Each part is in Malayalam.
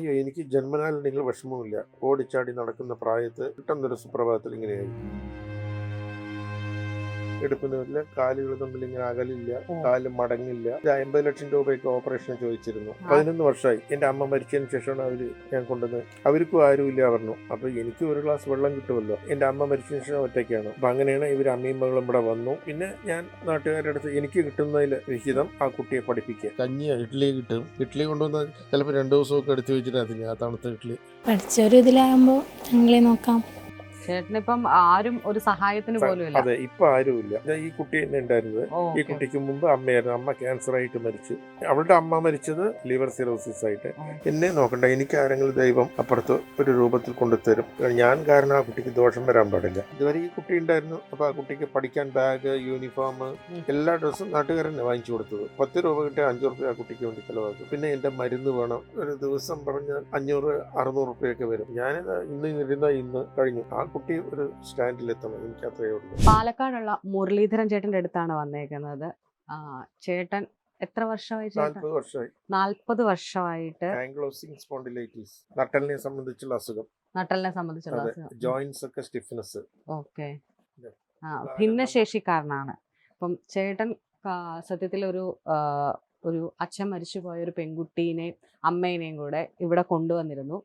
അയ്യോ എനിക്ക് ജന്മനാലുണ്ടെങ്കിൽ വിഷമമില്ല ഓടിച്ചാടി നടക്കുന്ന പ്രായത്ത് പെട്ടെന്നൊരു സുപ്രഭാതത്തിൽ ഇങ്ങനെയായി. എടുക്കുന്നില്ല കാലുകൾ തമ്മിൽ ഇങ്ങനെ അകലില്ല. കാൽ മടങ്ങില്ല. ഒരു അമ്പത് ലക്ഷം രൂപയ്ക്ക് ഓപ്പറേഷൻ ചോദിച്ചിരുന്നു. പതിനൊന്ന് വർഷമായി. എന്റെ അമ്മ മരിച്ചതിന് ശേഷമാണ് അവർ ഞാൻ കൊണ്ടുവന്ന് അവർക്കും ആരുമില്ല പറഞ്ഞു. അപ്പൊ എനിക്ക് ഒരു ഗ്ലാസ് വെള്ളം കിട്ടുമല്ലോ. എന്റെ അമ്മ മരിച്ചതിന് ശേഷം ഒറ്റയ്ക്കാണ്. അപ്പൊ അങ്ങനെയാണ് ഇവർ അമ്മയും മകളും ഇവിടെ വന്നു. പിന്നെ ഞാൻ നാട്ടുകാരുടെ അടുത്ത് എനിക്ക് കിട്ടുന്നതിൽ വിഹിതം ആ കുട്ടിയെ പഠിപ്പിക്കുക. കഞ്ഞി ഇഡ്ഡലി കിട്ടും. ഇഡ്ഡലി കൊണ്ടുവന്ന് ചിലപ്പോൾ രണ്ടു ദിവസമൊക്കെ എടുത്തു വെച്ചിട്ട് അതിന് ആ തണുത്ത ഇഡ്ഡലി. പഠിച്ചൊരു ഇതിലാകുമ്പോൾ ഞങ്ങളെ നോക്കാം. ചേട്ടനിപ്പം ആരും ഒരു സഹായത്തിന് പോലും ഇല്ല. അതെ ഇപ്പൊ ആരുമില്ല. ഇല്ല ഈ കുട്ടി തന്നെ ഉണ്ടായിരുന്നത്. ഈ. കുട്ടിക്ക് മുമ്പ് അമ്മയായിരുന്നു. അമ്മ ക്യാൻസർ ആയിട്ട് മരിച്ചു. അവളുടെ അമ്മ മരിച്ചത് ലിവർ സിറോസിസ് ആയിട്ട്. എന്നെ നോക്കണ്ട എനിക്ക് ആരെങ്കിലും ദൈവം അപ്പുറത്ത് ഒരു രൂപത്തിൽ കൊണ്ടുതരും. ഞാൻ കാരണം ആ കുട്ടിക്ക് ദോഷം വരാൻ പാടില്ല. ഇതുവരെ ഈ കുട്ടി ഉണ്ടായിരുന്നു. അപ്പൊ ആ കുട്ടിക്ക് പഠിക്കാൻ ബാഗ് യൂണിഫോം എല്ലാ ഡ്രസ്സും നാട്ടുകാരനെ വാങ്ങിച്ചു കൊടുത്തത്. പത്ത് രൂപ കിട്ടിയ അഞ്ചു റുപ്യ ആ കുട്ടിക്ക് വേണ്ടി ചെലവാക്കും. പിന്നെ എന്റെ മരുന്ന് വേണം. ഒരു ദിവസം പറഞ്ഞാൽ അഞ്ഞൂറ് അറുന്നൂറ് റുപ്യൊക്കെ വരും. ഞാനിത് ഇന്ന് ഇരുന്ന ഇന്ന് കഴിഞ്ഞു. ആ കുട്ടി ഒരു സ്റ്റാൻഡിലെത്തണം. എനിക്ക് അത്രയേ ഉള്ളൂ. പാലക്കാടുള്ള മുരളീധരൻ ചേട്ടന്റെ അടുത്താണ് വന്നേക്കുന്നത്. ചേട്ടൻ എത്ര വർഷമായി നാൽപ്പത് വർഷമായി. നാൽപ്പത് വർഷമായിട്ട് ആംഗ്ലോസിംഗ് സ്പോണ്ടിലൈറ്റിസ് നട്ടലിനെ സംബന്ധിച്ചുള്ള അസുഖം. നട്ടലിനെ സംബന്ധിച്ചുള്ള അസുഖം. ജോയിന്റ്സ് ഒക്കെ സ്റ്റിഫ്നെസ് ഓക്കെ. ആ ഭിന്നശേഷിക്കാരനാണ്. അപ്പം ചേട്ടൻ സത്യത്തിൽ ഒരു ഒരു അച്ഛൻ മരിച്ചു പോയ ഒരു പെൺകുട്ടീനെയും അമ്മേനെയും കൂടെ ഇവിടെ കൊണ്ടുവന്നിരുന്നു.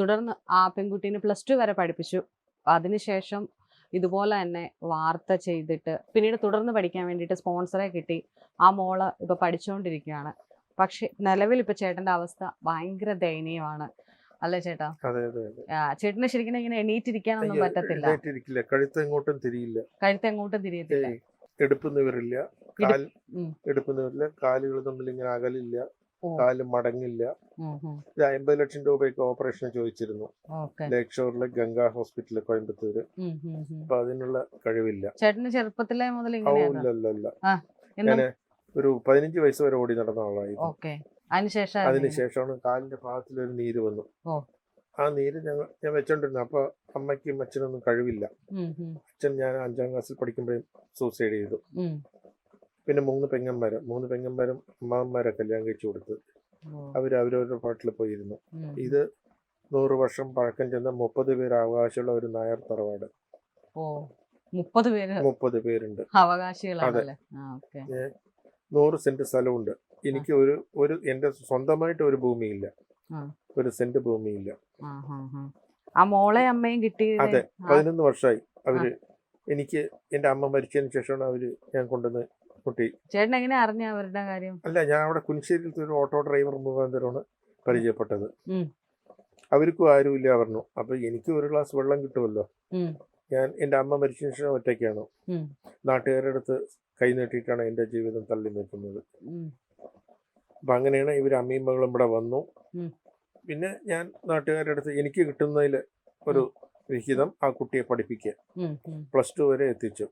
തുടർന്ന് ആ പെൺകുട്ടീനെ പ്ലസ് ടു വരെ പഠിപ്പിച്ചു. അതിനുശേഷം ഇതുപോലെ തന്നെ വാർത്ത ചെയ്തിട്ട് പിന്നീട് തുടർന്ന് പഠിക്കാൻ വേണ്ടിയിട്ട് സ്പോൺസറെ കിട്ടി. ആ മോൾ ഇപ്പോൾ പഠിച്ചുകൊണ്ടിരിക്കുകയാണ് പക്ഷെ നിലവിൽ ഇപ്പൊ ചേട്ടന്റെ അവസ്ഥ ഭയങ്കര ദയനീയമാണ്. അല്ലേ ചേട്ടാ? ചേട്ടനെ ശരിക്കും ഇങ്ങനെ എണീറ്റിരിക്കാനൊന്നും പറ്റത്തില്ല. എണീറ്റിരിക്കില്ല. കഴുത്ത് എങ്ങോട്ടും തിരിയില്ല. കഴുത്ത് എങ്ങോട്ടും തിരിയത്തില്ല എടുപ്പ് നിവരില്ല. കാൽ ഉം. എടുപ്പ് നിവരില്ല. കാലുകൾ തമ്മിൽ ഇങ്ങനെ അകലില്ല. കാൽ മടങ്ങില്ല. ഒരു അമ്പത് ലക്ഷം രൂപയ്ക്ക് ഓപ്പറേഷൻ ചോദിച്ചിരുന്നു. ഓക്കെ. ഷോറിലെ ഗംഗാ ഹോസ്പിറ്റലിൽ കോയമ്പത്തൂര്. അപ്പൊ അതിനുള്ള കഴിവില്ല. ചേട്ടന് ചെറുപ്പത്തിലെ മുതൽ ഞാൻ ഒരു പതിനഞ്ച് വയസ്സ് വരെ ഓടി നടന്ന ആളായിരുന്നു. അതിനുശേഷമാണ് കാലിന്റെ ഭാഗത്തിൽ ഒരു നീര് വന്നു. ആ നീര് ഞങ്ങൾ ഞാൻ വെച്ചോണ്ടിരുന്നു. അപ്പൊ അമ്മയ്ക്കും അച്ഛനൊന്നും കഴിവില്ല. അച്ഛൻ ഞാൻ അഞ്ചാം ക്ലാസ്സിൽ പഠിക്കുമ്പോഴേ സൂസൈഡ് ചെയ്തു. പിന്നെ മൂന്ന് പെങ്ങന്മാര് മൂന്ന് പെങ്ങന്മാരും അമ്മാവന്മാരെ കല്യാണം കഴിച്ചു കൊടുത്ത് അവർ അവരവരുടെ പാട്ടിൽ പോയിരുന്നു. ഇത് നൂറ് വർഷം പഴക്കം ചെന്ന മുപ്പത് പേര് അവകാശമുള്ള ഒരു നായർ തറവാട്. മുപ്പത് പേര് മുപ്പത് പേരുണ്ട്. നൂറ് സെന്റ് സ്ഥലമുണ്ട്. എനിക്ക് ഒരു ഒരു എന്റെ സ്വന്തമായിട്ട് ഒരു ഭൂമിയില്ല. ഒരു സെന്റ് ഭൂമിയില്ല. ആ മോളെ അമ്മയും കിട്ടി അതെ പതിനൊന്ന് വർഷമായി അവർ എനിക്ക് എന്റെ അമ്മ മരിച്ചതിന് ശേഷമാണ് അവർ ഞാൻ കൊണ്ടുവന്ന് കുട്ടി. ചേട്ടൻ എങ്ങനെ അറിഞ്ഞ അവരുടെ കാര്യം? അല്ല ഞാൻ അവിടെ കുനിശ്ശേരിയിലത്തെ ഒരു ഓട്ടോ ഡ്രൈവർ മുഖാന്തരമാണ് പരിചയപ്പെട്ടത്. അവർക്കും ആരുമില്ല പറഞ്ഞു. അപ്പൊ എനിക്ക് ഒരു ഗ്ലാസ് വെള്ളം കിട്ടുമല്ലോ? ഞാൻ എന്റെ അമ്മ മരിച്ചതിന് ശേഷം ഒറ്റയ്ക്കാണ്. നാട്ടുകാരുടെ അടുത്ത് കൈ നീട്ടിയിട്ടാണ് എന്റെ ജീവിതം തള്ളി നിൽക്കുന്നത്. അപ്പൊ അങ്ങനെയാണ് ഇവർ അമ്മയും മകളും ഇവിടെ വന്നു. പിന്നെ ഞാൻ നാട്ടുകാരുടെ അടുത്ത് എനിക്ക് കിട്ടുന്നതിൽ ഒരു വിഹിതം ആ കുട്ടിയെ പഠിപ്പിക്കുക. പ്ലസ് ടു വരെ എത്തിച്ചു.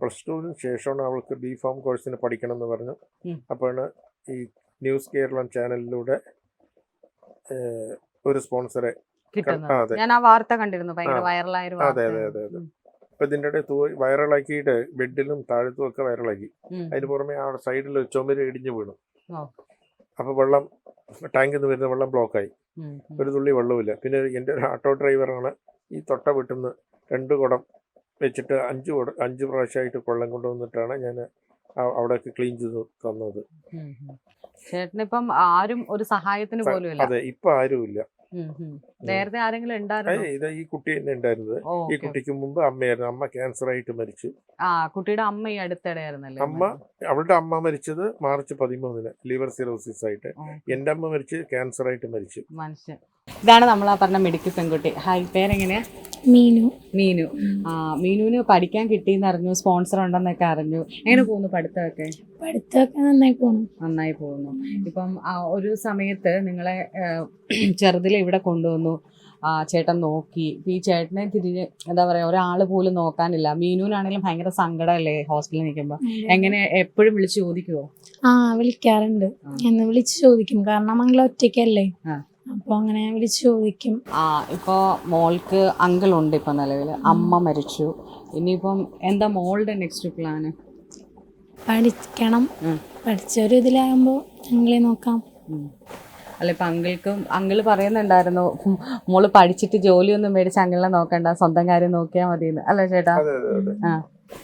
പ്ലസ് ടുവിന് ശേഷമാണ് അവൾക്ക് ബി ഫാം കോഴ്സിന് പഠിക്കണം എന്ന് പറഞ്ഞു. അപ്പോഴാണ് ഈ ന്യൂസ് കേരളം ചാനലിലൂടെ ഒരു സ്പോൺസറെ ഞാൻ ആ വാർത്ത കണ്ടിരുന്നു ഭയങ്കര അതെ അതെ അതെ അതെ. അപ്പൊ ഇതിന്റെ ഇടയിൽ തൂ വൈറലാക്കിയിട്ട് ബെഡിലും താഴത്തും ഒക്കെ വൈറലാക്കി. അതിന് പുറമെ ആ സൈഡിൽ ചുമര് ഇടിഞ്ഞു വീണു. അപ്പൊ വെള്ളം ടാങ്കിൽ നിന്ന് വരുന്ന വെള്ളം ബ്ലോക്കായി. ഒരു തുള്ളി വെള്ളമില്ല പിന്നെ എന്റെ ഒരു ഓട്ടോ ഡ്രൈവറാണ് ഈ തൊട്ട വീട്ടിൽ നിന്ന് രണ്ട് കുടം വെച്ചിട്ട് അഞ്ച് കുടം അഞ്ച് പ്രാവശ്യമായിട്ട് കൊള്ളം കൊണ്ടുവന്നിട്ടാണ് ഞാൻ അവിടെയൊക്കെ ക്ലീൻ ചെയ്ത് തന്നത്. ചേട്ടനിപ്പം ആരും ഒരു സഹായത്തിന് പോലും ഇല്ല അതെ ഇപ്പൊ ആരും ഉം. നേരത്തെ ആരെങ്കിലും ഉണ്ടായിരുന്നു? ഇത് ഈ കുട്ടി തന്നെ ഉണ്ടായിരുന്നത്. ഈ കുട്ടിക്ക് മുമ്പ് അമ്മയായിരുന്നു. അമ്മ ക്യാൻസർ ആയിട്ട് മരിച്ചു. ആ കുട്ടിയുടെ അമ്മ ഈ അടുത്തിടെയായിരുന്നല്ലേ? അമ്മ അവളുടെ അമ്മ മരിച്ചത് മാർച്ച് പതിമൂന്നിന്. ലിവർ സിറോസിസ് ആയിട്ട് എന്റെ അമ്മ മരിച്ച് ക്യാൻസർ ആയിട്ട് മരിച്ചു ഇതാണ് നമ്മൾ ആ പറഞ്ഞ മെഡിക്കൽ പെൺകുട്ടി. ഹായ് പേരെങ്ങനെയാ? മീനു. മീനു. ആ മീനുവിന് പഠിക്കാൻ കിട്ടിയെന്ന് അറിഞ്ഞു സ്പോൺസർ ഉണ്ടെന്നൊക്കെ അറിഞ്ഞു. എങ്ങനെ പോകുന്നു പഠിത്തമൊക്കെ? പഠിത്തമൊക്കെ നന്നായി പോകുന്നു നന്നായി പോകുന്നു. ഇപ്പം ഒരു സമയത്ത് നിങ്ങളെ ചെറുതിലെ ഇവിടെ കൊണ്ടുവന്നു. ആ ചേട്ടൻ നോക്കി. ഇപ്പൊ ഈ ചേട്ടനെ തിരിഞ്ഞ് എന്താ പറയാ ഒരാൾ പോലും നോക്കാനില്ല. മീനുവിനാണെങ്കിലും ഭയങ്കര സങ്കടമല്ലേ ഹോസ്റ്റലിൽ നിൽക്കുമ്പോൾ എങ്ങനെ എപ്പോഴും വിളിച്ച് ചോദിക്കുവോ? ആ വിളിക്കാറുണ്ട്. എന്ന് വിളിച്ച് ചോദിക്കും. കാരണം അങ്ങനെ ഒറ്റയ്ക്കല്ലേ. ആ. അപ്പൊ അങ്ങനെ വിളിച്ച് ചോദിക്കും. ആ ഇപ്പോൾ മോൾക്ക് അങ്കിൾ ഉണ്ട് ഇപ്പൊ നിലവിൽ അമ്മ മരിച്ചു. ഇനിയിപ്പം എന്താ മോളുടെ നെക്സ്റ്റ് പ്ലാൻ പഠിക്കണം. പഠിച്ചൊരു ഇതിലാകുമ്പോൾ ഞങ്ങളെ നോക്കാം. അല്ല ഇപ്പൊ അങ്കിൾക്കും അങ്കിൾ പറയുന്നുണ്ടായിരുന്നു മോൾ പഠിച്ചിട്ട് ജോലിയൊന്നും മേടിച്ച് അങ്കിളിനെ നോക്കണ്ട സ്വന്തം കാര്യം നോക്കിയാൽ മതി അല്ലേ ചേട്ടാ?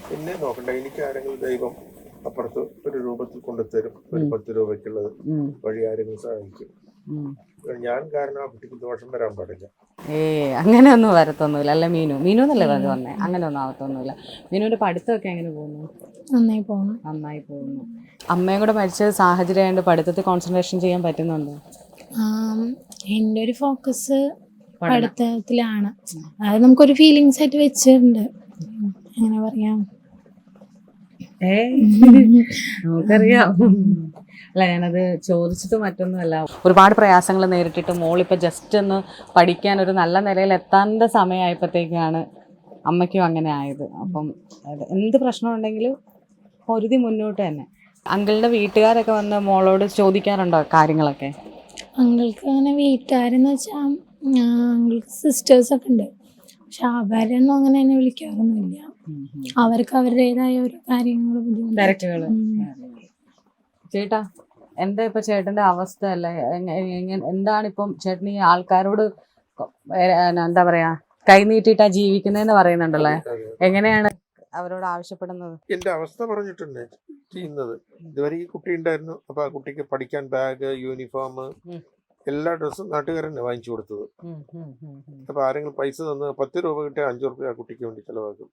പിന്നെ നോക്കണ്ട എനിക്ക് ആരെങ്കിലും ദൈവം അപ്പുറത്ത് ഒരു രൂപത്തിൽ കൊണ്ടുതരും ഒരു. പത്ത് രൂപയ്ക്കുള്ളത് വഴി ആരെങ്കിലും സഹായിക്കും. ഞാൻ കാരണം ആ കുട്ടിക്ക് ദോഷം വരാൻ പാടില്ല. ഏ അങ്ങനെ ഒന്നും വരത്തൊന്നുമില്ല. അല്ല മീനു. മീനു എന്നല്ലേ പറഞ്ഞു പറഞ്ഞേ അങ്ങനെ ഒന്നും ആവത്തൊന്നുമില്ല. മീനുവിന്റെ പഠിത്തമൊക്കെ എങ്ങനെ പോകുന്നു? നന്നായി പോകുന്നു. നന്നായി പോകുന്നു. അമ്മയും കൂടെ മരിച്ച സാഹചര്യം ആയതുകൊണ്ട് പഠിത്തത്തിൽ കോൺസെൻട്രേഷൻ ചെയ്യാൻ പറ്റുന്നുണ്ടോ? എന്റെ ഒരു ഫോക്കസ് പഠിത്തത്തിലാണ്. അത് നമുക്കൊരു ഫീലിങ്സ് ആയിട്ട് വെച്ചിട്ടുണ്ട്. അങ്ങനെ പറയാം? നമുക്കറിയാം. അല്ല ഞാനത് ചോദിച്ചിട്ട് മറ്റൊന്നുമല്ല. ഒരുപാട് പ്രയാസങ്ങൾ നേരിട്ടിട്ട് മോളിപ്പോൾ ജസ്റ്റ് ഒന്ന് പഠിക്കാൻ ഒരു നല്ല നിലയിൽ എത്താന്റെ സമയമായപ്പോഴത്തേക്കാണ് അമ്മയ്ക്കും അങ്ങനെ ആയത്. അപ്പം എന്ത് പ്രശ്നം ഉണ്ടെങ്കിലും പൊരുതി മുന്നോട്ട് തന്നെ. അങ്കിളുടെ വീട്ടുകാരൊക്കെ വന്ന് മോളോട് ചോദിക്കാറുണ്ടോ കാര്യങ്ങളൊക്കെ? അങ്കിൾക്ക് അങ്ങനെ വീട്ടുകാരെന്ന് വെച്ചാൽ അങ്കിൾക്ക് സിസ്റ്റേഴ്സൊക്കെ ഉണ്ട്. പക്ഷെ അവരൊന്നും അങ്ങനെ എന്നെ വിളിക്കാറൊന്നുമില്ല. അവർക്ക് അവരുടേതായ ഓരോ കാര്യങ്ങൾ തിരക്കുകൾ ചേട്ടാ എന്താ ഇപ്പൊ ചേട്ടന്റെ അവസ്ഥ അല്ലേ? എന്താണ് ഇപ്പം ചേട്ടൻ ഈ ആൾക്കാരോട് എന്താ പറയാ കൈനീട്ടിട്ടാ ജീവിക്കുന്നതെന്ന് പറയുന്നുണ്ടല്ലേ. എങ്ങനെയാണ് അവരോട് ആവശ്യപ്പെടുന്നത്? എന്റെ അവസ്ഥ പറഞ്ഞിട്ടുണ്ട് ചെയ്യുന്നത്. ഇതുവരെ ഈ കുട്ടി ഉണ്ടായിരുന്നു. അപ്പൊ ആ കുട്ടിക്ക് പഠിക്കാൻ ബാഗ് യൂണിഫോം എല്ലാ ഡ്രസ്സും നാട്ടുകാരനെ വാങ്ങിച്ചു കൊടുത്തത്. അപ്പൊ ആരെങ്കിലും പൈസ തന്ന് പത്ത് രൂപ കിട്ടിയ അഞ്ചു റുപ്യ ആ കുട്ടിക്ക് വേണ്ടി ചെലവാക്കും.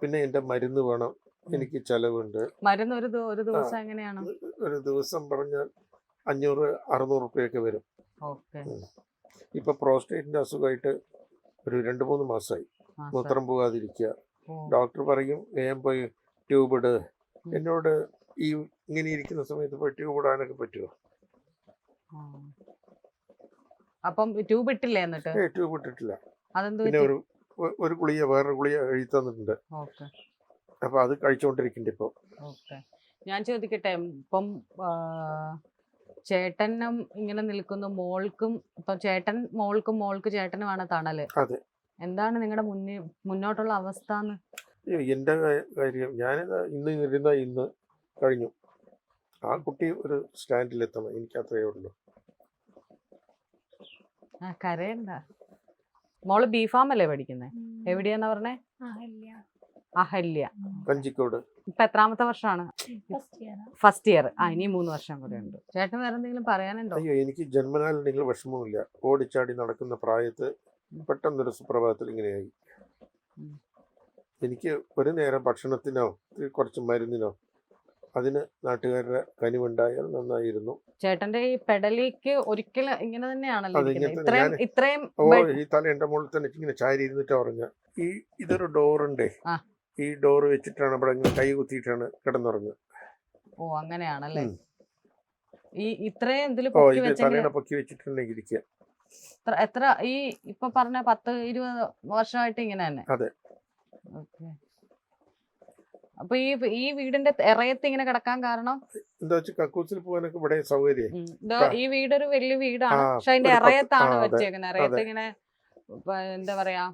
പിന്നെ എന്റെ മരുന്ന് വേണം. എനിക്ക് ചെലവുണ്ട്. മരുന്ന് ഒരു ഒരു ദിവസം എങ്ങനെയാണ്? ഒരു ദിവസം പറഞ്ഞാൽ അഞ്ഞൂറ് അറുന്നൂറ് റുപ്യൊക്കെ വരും ഇപ്പൊ പ്രോസ്റ്റേറ്റിന്റെ അസുഖമായിട്ട് ഒരു രണ്ട് മൂന്ന് മാസമായി മൂത്രം പോകാതിരിക്കുക ഡോക്ടർ പറയും വേഗം പോയി ട്യൂബ് ഇട്. എന്നോട് ഈ ഇങ്ങനെ ഇരിക്കുന്ന സമയത്ത് പോയി ട്യൂബ് ഇടാനൊക്കെ പറ്റുമോ അപ്പം ട്യൂബ് ഇട്ടില്ലേ എന്നിട്ട്? ട്യൂബ് ഇട്ടിട്ടില്ല. പിന്നെ ഒരു ഒരു ഗുളിക വേറൊരു ഗുളിക എഴുതി തന്നിട്ടുണ്ട്. അപ്പൊ അത് കഴിച്ചുകൊണ്ടിരിക്കുന്നുണ്ട് ഇപ്പൊ. ഞാൻ ചോദിക്കട്ടെ ഇപ്പം ചേട്ടനും ഇങ്ങനെ നിൽക്കുന്നു മോൾക്കും ഇപ്പൊ ചേട്ടൻ മോൾക്കും മോൾക്ക് ചേട്ടനുമാണ് തണൽ. അതെ. എന്താണ് നിങ്ങളുടെ മുന്നിൽ മുന്നോട്ടുള്ള അവസ്ഥ എന്ന് കാര്യം ഞാൻ ഇന്ന് ഇരുന്ന ഇന്ന് കഴിഞ്ഞു. ആ കുട്ടി ഒരു സ്റ്റാൻഡിൽ സ്റ്റാൻഡിലെത്തണം എനിക്ക് അത്രയേ ഉള്ളൂ. ആ കരയണ്ട. മോൾ ബി ഫാം അല്ലേ പഠിക്കുന്നത് എവിടെയാന്നാ പറഞ്ഞേ? അഹല്യ. കഞ്ചിക്കോട്. ഇപ്പൊ എത്രാമത്തെ വർഷമാണ്? ഫസ്റ്റ് ഇയർ ഫസ്റ്റ് ഇയർ ആ ഇനി മൂന്ന് വർഷം കൂടെ ഉണ്ട്. ചേട്ടൻ വേറെ എന്തെങ്കിലും പറയാനുണ്ടോ? അയ്യോ എനിക്ക് ജന്മനാലുണ്ടെങ്കിൽ വിഷമവുമില്ല ഓടിച്ചാടി നടക്കുന്ന പ്രായത്ത് പെട്ടെന്നൊരു സുപ്രഭാതത്തിൽ ഇങ്ങനെയായി. എനിക്ക് ഒരു നേരം ഭക്ഷണത്തിനോ കുറച്ച് മരുന്നിനോ അതിന് നാട്ടുകാരുടെ കനിവുണ്ടായാൽ നന്നായിരുന്നു. ചേട്ടന്റെ ഈ പെടലിക്ക് ഒരിക്കലും ഇങ്ങനെ തന്നെയാണല്ലോ. ഇത്രയും ഇത്രയും ഓ ഈ തല എന്റെ മുകളിൽ തന്നെ ഇങ്ങനെ ചാരി ഇരുന്നിട്ട് പറഞ്ഞ. ഈ ഇതൊരു ഡോറുണ്ടേ. ആ. ഈ ഡോർ വെച്ചിട്ടാണ് ഇവിടെ കൈ കുത്തിയിട്ടാണ് കിടന്നുറങ്ങുക. ഓ അങ്ങനെയാണല്ലേ? ഈ ഇത്രയും ഇതിൽ ഓ പൊക്കി ഇത് തലേണ പൊക്കി വെച്ചിട്ടുണ്ടെങ്കിൽ ഇരിക്കുക. എത്ര- എത്ര ഈ ഇപ്പൊ പറഞ്ഞ പത്ത് ഇരുപത് വർഷമായിട്ട് ഇങ്ങനെ തന്നെ? അതെ. ഓക്കേ. അപ്പൊ ഈ ഈ വീടിന്റെ ഇറയത്ത് ഇങ്ങനെ കിടക്കാൻ കാരണം? എന്താ വെച്ചാൽ കക്കൂസിൽ പോകാനൊക്കെ ഇവിടെ സൗകര്യം ഈ വീടൊരു വലിയ വീടാണ്. പക്ഷെ അതിന്റെ ഇറയത്താണ് വെച്ചേക്കുന്നത് ഇറയത്ത് ഇങ്ങനെ എന്താ പറയാ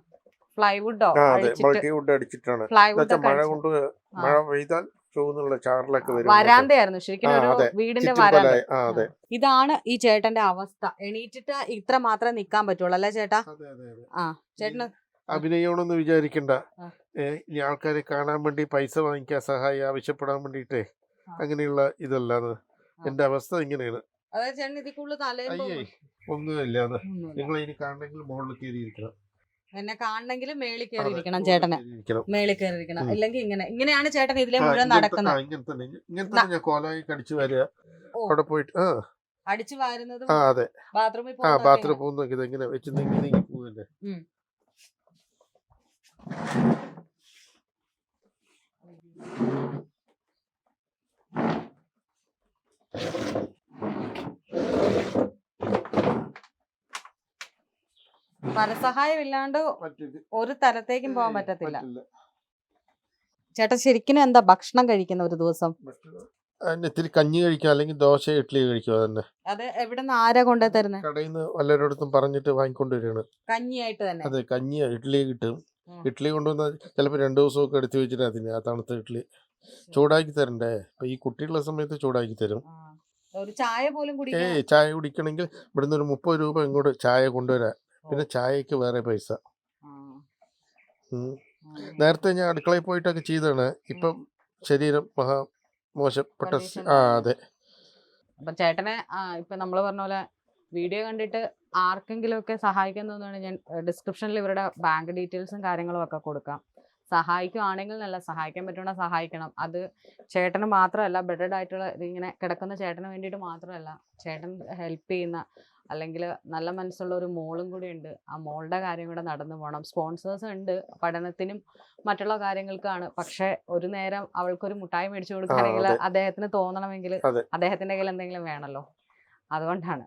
പ്ലൈവുഡോ പ്ലൈവുഡ് അടിച്ചിട്ടാണ്. മഴ കൊണ്ട്. മഴ പെയ്താൽ ചാറിലൊക്കെ വരും വരാന്തയായിരുന്നു. ശരിക്കും ഒരു വീടിന്റെ വരാന്ത. ഇതാണ് ഈ ചേട്ടന്റെ അവസ്ഥ. എണീറ്റിട്ട് ഇത്ര മാത്രമേ നിക്കാൻ പറ്റുള്ളൂ അല്ലേ ചേട്ടാ? ആ ചേട്ടന് അഭിനയമാണെന്ന് വിചാരിക്കണ്ട. ഈ ഇനി ആൾക്കാരെ കാണാൻ വേണ്ടി പൈസ വാങ്ങിക്കാൻ സഹായം ആവശ്യപ്പെടാൻ വേണ്ടിട്ടേ. അങ്ങനെയുള്ള ഇതല്ലാന്ന് എന്റെ അവസ്ഥ ഇങ്ങനെയാണ്. അതായത് ചേട്ടൻ ഇതിൽ കൂടുതൽ തലയും അയ്യേ പൊങ്ങും. ഒന്നുമില്ല. അത് ഒന്നുമില്ല. നിങ്ങൾ ഇനി കാണണമെങ്കിൽ മുകളിൽ കയറിയിരിക്കണം. എന്നെ കാണണമെങ്കിൽ മേളിൽ കയറിയിരിക്കണം ചേട്ടന്. മേളിൽ കയറിയിരിക്കണം. ഇല്ലെങ്കിൽ ഇങ്ങനെ ഇങ്ങനെയാണ് ചേട്ടൻ ഇതിലെ മുഴുവൻ നടക്കുന്നത്. കോലായി കടിച്ചു വരിക. അവിടെ പോയിട്ട് അടിച്ചു വാരുന്നതും ബാത്റൂമിൽ ബാത്റൂമിൽ ആ ബാത്റൂം പോകുന്നൊക്കെ ഇത് ഇങ്ങനെ വെച്ച് നീങ്ങി പോവല്ലേ. ഉം. പരസഹായം ഇല്ലാണ്ട് ഒരു തരത്തേക്കും പോകാൻ പറ്റത്തില്ല. ചേട്ടാ ശരിക്കും എന്താ ഭക്ഷണം കഴിക്കുന്ന ഒരു ദിവസം? ഇത്തിരി കഞ്ഞി കഴിക്കാം അല്ലെങ്കിൽ ദോശ ഇഡ്ഡലി കഴിക്കുക തന്നെ അത് എവിടെ നിന്ന് ആരാ കൊണ്ടേ തരുന്നത് കടയിൽ നിന്ന് വല്ലവരോടത്തും പറഞ്ഞിട്ട് വാങ്ങിക്കൊണ്ട് വരികയാണ് കഞ്ഞിയായിട്ട് തന്നെ? അതെ കഞ്ഞി ഇഡ്ഡലി കിട്ടും. ഇഡ്ലി ഇഡ്ഡലി കൊണ്ടുവന്ന ചിലപ്പോൾ രണ്ട് ദിവസമൊക്കെ എടുത്തു വെച്ചിട്ട് അതിന് ആ തണുത്ത ഇഡ്ഡലി ചൂടാക്കി തരണ്ടേ? അപ്പൊ ഈ കുട്ടിയുള്ള സമയത്ത് ചൂടാക്കി തരും. ഒരു ചായ പോലും ഏയ് ചായ കുടിക്കണമെങ്കിൽ ഇവിടുന്ന് ഒരു മുപ്പത് രൂപ ഇങ്ങോട്ട് ചായ കൊണ്ടുവരാൻ. പിന്നെ ചായക്ക് വേറെ പൈസ. നേരത്തെ ഞാൻ അടുക്കളയിൽ പോയിട്ടൊക്കെ ചെയ്തതാണ്. ഇപ്പം ശരീരം മഹാ മോശപ്പെട്ട ആ അതെ. അപ്പൊ ചേട്ടനെ ഇപ്പൊ നമ്മൾ പറഞ്ഞ പോലെ വീഡിയോ കണ്ടിട്ട് ആർക്കെങ്കിലും ഒക്കെ സഹായിക്കാൻ തോന്നുകയാണെങ്കിൽ ഞാൻ ഡിസ്ക്രിപ്ഷനിൽ ഇവരുടെ ബാങ്ക് ഡീറ്റെയിൽസും കാര്യങ്ങളും ഒക്കെ കൊടുക്കാം. സഹായിക്കുവാണെങ്കിൽ നല്ല സഹായിക്കാൻ പറ്റുന്ന സഹായിക്കണം. അത് ചേട്ടന് മാത്രമല്ല ബെഡഡ് ആയിട്ടുള്ള ഇങ്ങനെ കിടക്കുന്ന ചേട്ടന് വേണ്ടിയിട്ട് മാത്രമല്ല ചേട്ടൻ ഹെൽപ്പ് ചെയ്യുന്ന അല്ലെങ്കിൽ നല്ല മനസ്സുള്ള ഒരു മോളും കൂടി ഉണ്ട്. ആ മോളുടെ കാര്യം കൂടെ നടന്നു പോകണം സ്പോൺസേഴ്സ് ഉണ്ട് പഠനത്തിനും മറ്റുള്ള കാര്യങ്ങൾക്കാണ്. പക്ഷെ ഒരു നേരം അവൾക്കൊരു മുട്ടായി മേടിച്ചു കൊടുക്കുകയാണെങ്കിൽ അതെ. അദ്ദേഹത്തിന് തോന്നണമെങ്കിൽ. അദ്ദേഹത്തിന്റെ കയ്യിൽ എന്തെങ്കിലും വേണമല്ലോ. അതുകൊണ്ടാണ്.